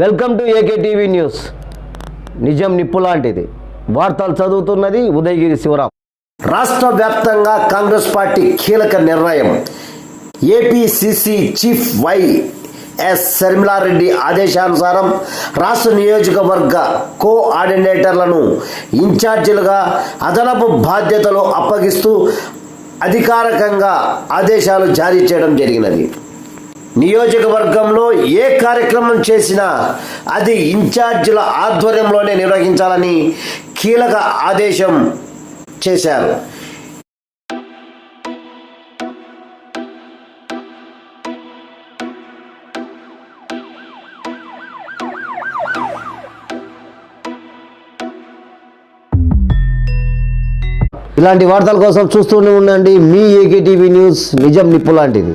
Welcome to AK TV news. నిజం నిప్పు లాంటిది. వార్తలు చదువుతున్నది ఉదయగిరి శివరాం. రాష్ట్ర వ్యాప్తంగా కాంగ్రెస్ పార్టీ కీలక నిర్ణయం. APCC chief Y S Sharmila Reddy ఆదేశానుసారం రాష్ట్ర నియోజకవర్గ కోఆర్డినేటర్లను ఇన్ఛార్జీలుగా అదనపు బాధ్యతలు అప్పగిస్తూ అధికారికంగా ఆదేశాలు జారీ చేయడం జరిగినది. నియోజకవర్గంలో ఏ కార్యక్రమం చేసినా అది ఇన్ఛార్జీల ఆధ్వర్యంలోనే నిర్వహించాలని కీలక ఆదేశం చేశారు. ఇలాంటి వార్తల కోసం చూస్తూనే ఉండండి. మీ ఏకే టీవీ న్యూస్ నిజం నిప్పు లాంటిది.